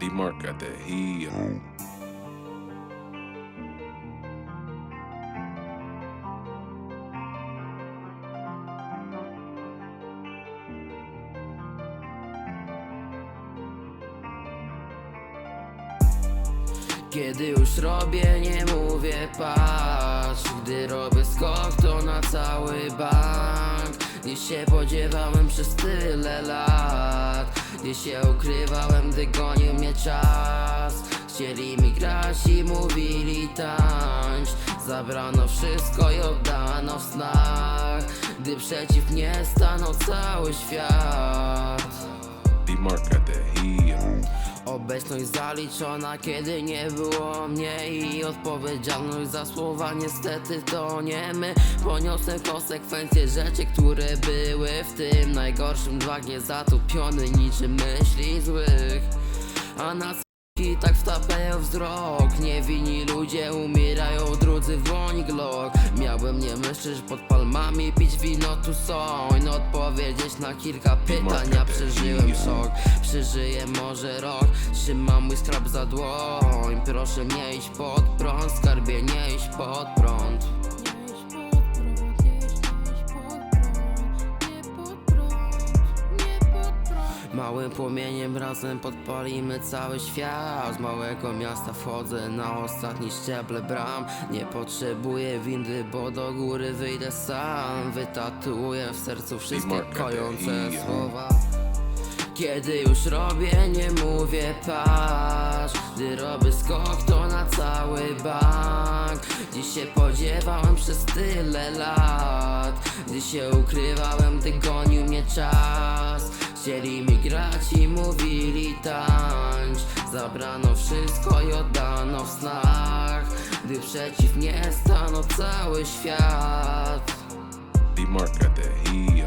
D-Mark got that heat. Kiedy już robię, nie mówię patrz. Gdy robię skok, to na cały bank. Gdzie się podziewałem przez tyle lat Gdzie się ukrywałem, gdy gonił mnie czas Chcieli mi grać i mówili tańcz. Zabrano wszystko i oddano w snach Gdy przeciw mnie stanął cały świat. D-Mark got that Obecność zaliczona, kiedy nie było mnie I odpowiedzialność za słowa niestety to nie my. Poniosę konsekwencje rzeczy, które były w tym Najgorszym dłagnie zatopiony niczym myśli złych. A nas i tak wtapiają wzrok Niewinni ludzie umierają, drudzy w woń glock Miałem nie myśleć pod palmami, pić wino tu są No odpowiedzieć na kilka pytań, ja przeżyłem szok Przeżyję może rok, trzymam mój skrab za dłoń Proszę nie iść pod prąd, skarbie nie iść pod prąd Małym płomieniem razem podpalimy cały świat. Z małego miasta wchodzę na ostatni szczeble bram. Nie potrzebuję windy, bo do góry wyjdę sam. Wytatuuję w sercu wszystkie kojące słowa. Kiedy już robię, nie mówię patrz. Gdy robię skok, to na cały bank. Gdzie się podziewałem przez tyle lat. Gdy się ukrywałem, gdy gonił mnie czas Chcieli mi grać i mówili tańcz. Zabrano wszystko i oddano w snach. Gdy przeciw mnie stanął cały świat. That heat.